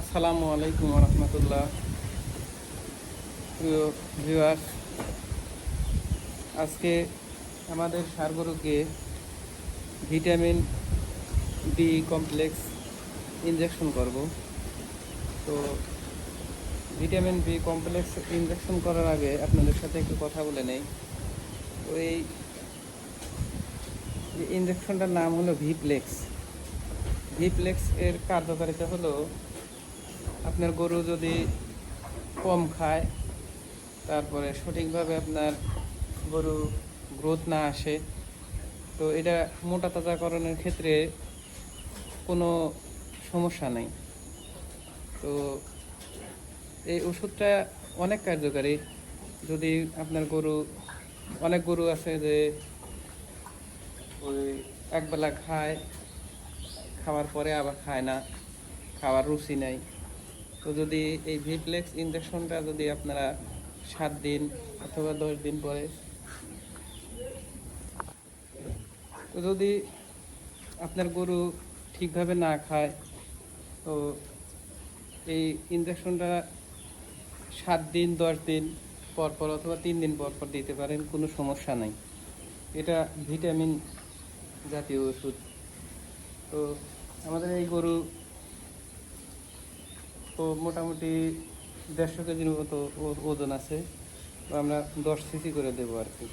আসসালামু আলাইকুম রহমতুল্লাহ। প্রিয় ভিউয়ার্স আজকে আমাদের সারগরুকে ভিটামিন বি কমপ্লেক্স ইনজেকশন করব। তো ভিটামিন বি কমপ্লেক্স ইনজেকশন করার আগে আপনাদের সাথে একটু কথা বলে নেই। তো এই ইনজেকশনটার নাম হলো ভিপ্লেক্স ভিপ্লেক্স এর কার্যকারিতা হলো আপনার গরু যদি কম খায়, তারপরে সঠিকভাবে আপনার গরু গ্রোথ না আসে, তো এটা মোটা তাজাকরণের ক্ষেত্রে কোনো সমস্যা নেই। তো এই ওষুধটা অনেক কার্যকারী। যদি আপনার গরু, অনেক গরু আছে যে ওই একবেলা খায়, খাওয়ার পরে আবার খায় না, খাওয়ার রুচি নাই তো যদি এই ভিপ্লেক্স ইঞ্জেকশনটা যদি আপনারা সাত দিন অথবা দশ দিন পরে তো যদি আপনার গরু ঠিকভাবে না খায়, তো এই ইঞ্জেকশনটা সাত দিন, দশ দিন পর পর অথবা তিন দিন পর পর দিতে পারেন, কোনো সমস্যা নাই। এটা ভিটামিন জাতীয় ওষুধ। তো আমাদের এই গরু তো মোটামুটি দেড়শো কেজির মতো ওজন আছে। আমরা দশ সিসি করে দেবো আর কি।